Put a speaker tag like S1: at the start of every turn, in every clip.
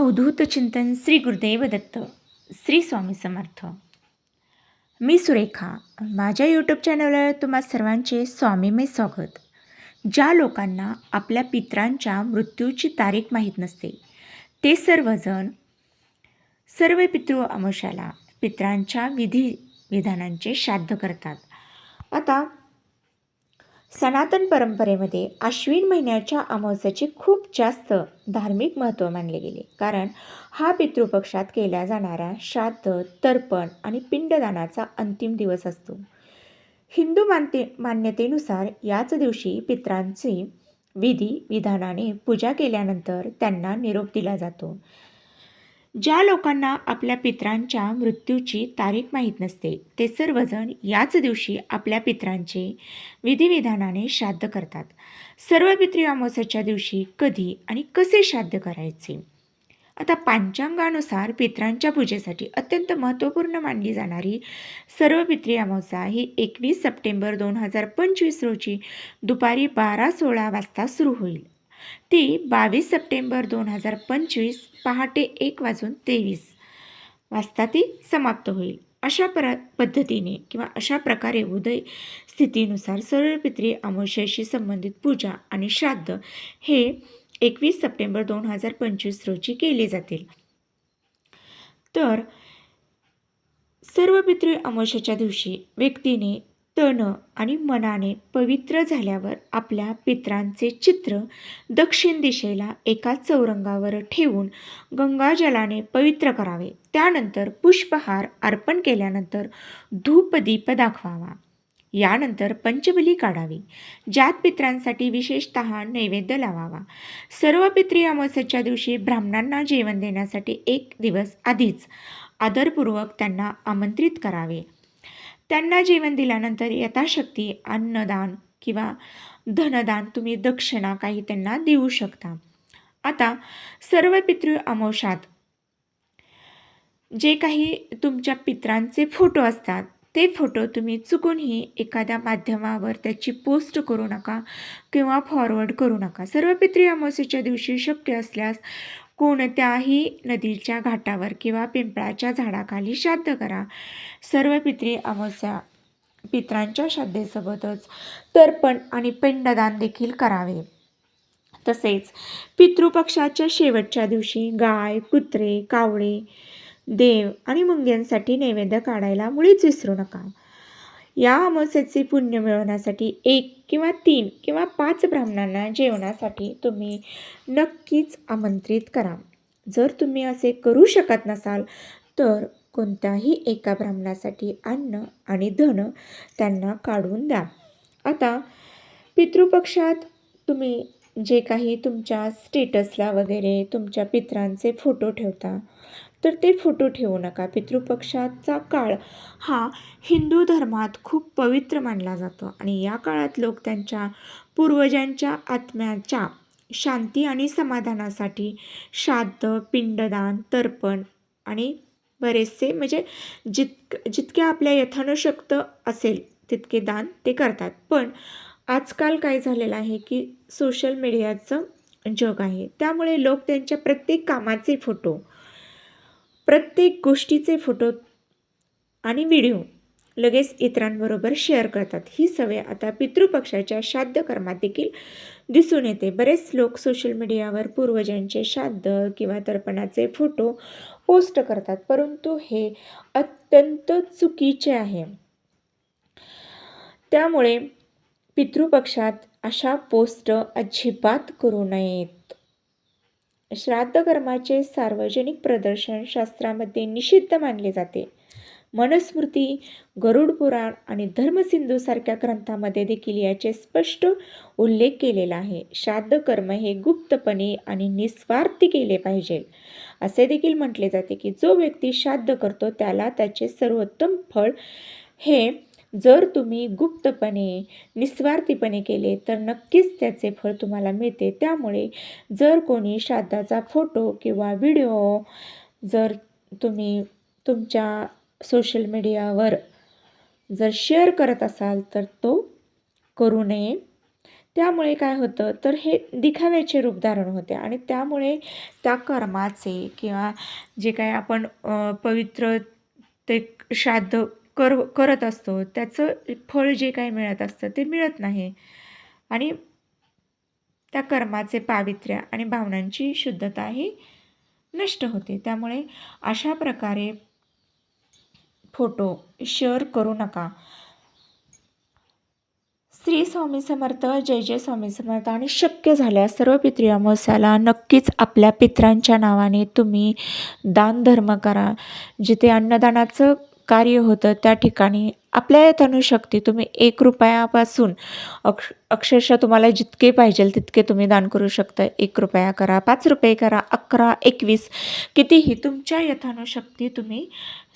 S1: अवधूत चिंतन श्री गुरुदेव दत्त श्री स्वामी समर्थ. मी सुरेखा माझ्या यूट्यूब चॅनलवर तुम्हा सर्वांचे स्वामीमय स्वागत. ज्या लोकांना आपल्या पित्रांच्या मृत्यूची तारीख माहीत नसते ते सर्वजण सर्व पितृ अमावस्याला पित्रांच्या विधी विधानांचे श्राद्ध करतात. आता सनातन परंपरेमध्ये आश्विन महिन्याच्या अमावस्याचे खूप जास्त धार्मिक महत्त्व मानले गेले. कारण हा पितृपक्षात केल्या जाणाऱ्या श्राद्ध तर्पण आणि पिंडदानाचा अंतिम दिवस असतो. हिंदू मानते मान्यतेनुसार याच दिवशी पित्रांची विधी विधानाने पूजा केल्यानंतर त्यांना निरोप दिला जातो. ज्या लोकांना आपल्या पित्रांच्या मृत्यूची तारीख माहीत नसते ते सर्वजण याच दिवशी आपल्या पित्रांचे विधिविधानाने श्राद्ध करतात. सर्व पित्री अमावस्याच्या दिवशी कधी आणि कसे श्राद्ध करायचे? आता पंचांगानुसार पित्रांच्या पूजेसाठी अत्यंत महत्त्वपूर्ण मानली जाणारी सर्व पित्री अमावस्या ही एकवीस सप्टेंबर दोन हजार पंचवीस रोजी दुपारी बारा सोळा वाजता सुरू होईल. ती बावीस सप्टेंबर दोन हजार पंचवीस पहाटे एक वाजून तेवीस वाजता ती समाप्त होईल. अशा प्र पद्धतीने किंवा अशा प्रकारे उदय स्थितीनुसार सर्वपित्री अमावस्याशी संबंधित पूजा आणि श्राद्ध हे एकवीस सप्टेंबर दोन हजार पंचवीस रोजी केले जातील. तर सर्व पितृ अमावस्याच्या दिवशी व्यक्तीने तन आणि मनाने पवित्र झाल्यावर आपल्या पित्रांचे चित्र दक्षिण दिशेला एका चौरंगावर ठेवून गंगाजलाने पवित्र करावे. त्यानंतर पुष्पहार अर्पण केल्यानंतर धूपदीप दाखवावा. यानंतर पंचबली काढावी. ज्यात पित्रांसाठी विशेषत नैवेद्य लावावा. सर्व पित्री अमावस्याच्या दिवशी ब्राह्मणांना जेवण देण्यासाठी एक दिवस आधीच आदरपूर्वक त्यांना आमंत्रित करावे. त्यांना जेवण दिल्यानंतर यथाशक्ती अन्नदान किंवा धनदान तुम्ही दक्षिणा काही त्यांना देऊ शकता. आता सर्व पितृ अमोषात जे काही तुमच्या पित्रांचे फोटो असतात ते फोटो तुम्ही चुकूनही एखाद्या माध्यमावर त्याची पोस्ट करू नका किंवा फॉरवर्ड करू नका. सर्व पितृ अमावस्येच्या दिवशी शक्य असल्यास कोणत्याही नदीच्या घाटावर किंवा पिंपळाच्या झाडाखाली श्राद्ध करा. सर्व पित्री अमावस्या पित्रांच्या श्रद्धेसोबतच तर्पण आणि पिंडदान देखील करावे. तसेच पितृपक्षाच्या शेवटच्या दिवशी गाय कुत्रे कावळे देव आणि मुंग्यांसाठी नैवेद्य काढायला मुळीच विसरू नका. या अमावस्याचे पुण्य मिळवण्यासाठी एक किंवा तीन किंवा पाच ब्राह्मणांना जेवणासाठी तुम्ही नक्कीच आमंत्रित करा. जर तुम्ही असे करू शकत नसाल तर कोणत्याही एका ब्राह्मणासाठी अन्न आणि धन त्यांना काढून द्या. आता पितृपक्षात तुम्ही जे काही तुमच्या स्टेटसला वगैरे तुमच्या पित्रांचे फोटो ठेवता तर ते फोटो ठेवू नका. पितृपक्षाचा काळ हा हिंदू धर्मात खूप पवित्र मानला जातो आणि या काळात लोक त्यांच्या पूर्वजांच्या आत्म्याच्या शांती आणि समाधानासाठी श्राद्ध पिंडदान तर्पण आणि बरेचसे म्हणजे जितक जितके आपल्या यथानुशक्त असेल तितके दान ते करतात. पण आजकाल काय झालेलं आहे की सोशल मीडियाचं जग आहे. त्यामुळे लोक त्यांच्या प्रत्येक कामाचे फोटो प्रत्येक गोष्टीचे फोटो आणि व्हिडिओ लगेच इतरांबरोबर शेअर करतात. ही सवय आता पितृपक्षाच्या श्राद्ध कर्मात देखील दिसून येते. बरेच लोक सोशल मीडियावर पूर्वजांचे श्राद्ध किंवा तर्पणाचे फोटो पोस्ट करतात. परंतु हे अत्यंत चुकीचे आहे. त्यामुळे पितृपक्षात अशा पोस्ट अजिबात करू नयेत. श्राद्ध कर्माचे सार्वजनिक प्रदर्शन शास्त्रामध्ये निषिद्ध मानले जाते. मनस्मृती गरुड पुराण आणि धर्मसिंधूसारख्या ग्रंथामध्ये देखील याचे स्पष्ट उल्लेख केलेला आहे. श्राद्ध कर्म हे गुप्तपणे आणि निस्वार्थी केले पाहिजे. असे देखील म्हटले जाते की जो व्यक्ती श्राद्ध करतो त्याला त्याचे सर्वोत्तम फळ हे जर तुम्ही गुप्तपणे निस्वार्थीपणे केले तर नक्कीच त्याचे फळ तुम्हाला मिळते. त्यामुळे जर कोणी श्राद्धाचा फोटो किंवा व्हिडिओ जर तुम्ही तुमच्या सोशल मीडियावर जर शेअर करत असाल तर तो करू नये. त्यामुळे काय होतं तर हे दिखाव्याचे रूप धारण होते आणि त्यामुळे त्या कर्माचे किंवा जे काय आपण पवित्र ते श्राद्ध कर करत असतो. त्याचं फळ जे काही मिळत असतं ते मिळत नाही. आणि त्या कर्माचे पावित्र्य आणि भावनांची शुद्धता ही नष्ट होते. त्यामुळे अशा प्रकारे फोटो शेअर करू नका. श्री स्वामी समर्थ जय जय स्वामी समर्थ. आणि शक्य झाल्यास सर्व पितृ अमावस्याला नक्कीच आपल्या पित्रांच्या नावाने तुम्ही दानधर्म करा. जिथे अन्नदानाचं कार्य होतं त्या ठिकाणी. आपल्या धनुशक्ती तुम्ही एक रुपयापासून अक्ष अक्षरशः तुम्हाला जितके पाहिजे तितके तुम्ही दान करू शकता. एक रुपया करा पाच रुपये करा अकरा एकवीस कितीही तुमच्या यथानुशक्ती तुम्ही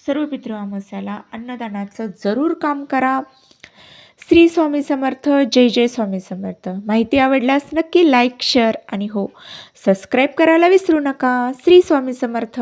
S1: सर्व पितृ अमावस्याला अन्नदानाचं जरूर काम करा. श्री स्वामी समर्थ जय जय स्वामी समर्थ. माहिती आवडल्यास नक्की लाईक शेअर आणि हो सबस्क्राईब करायला विसरू नका. श्री स्वामी समर्थ.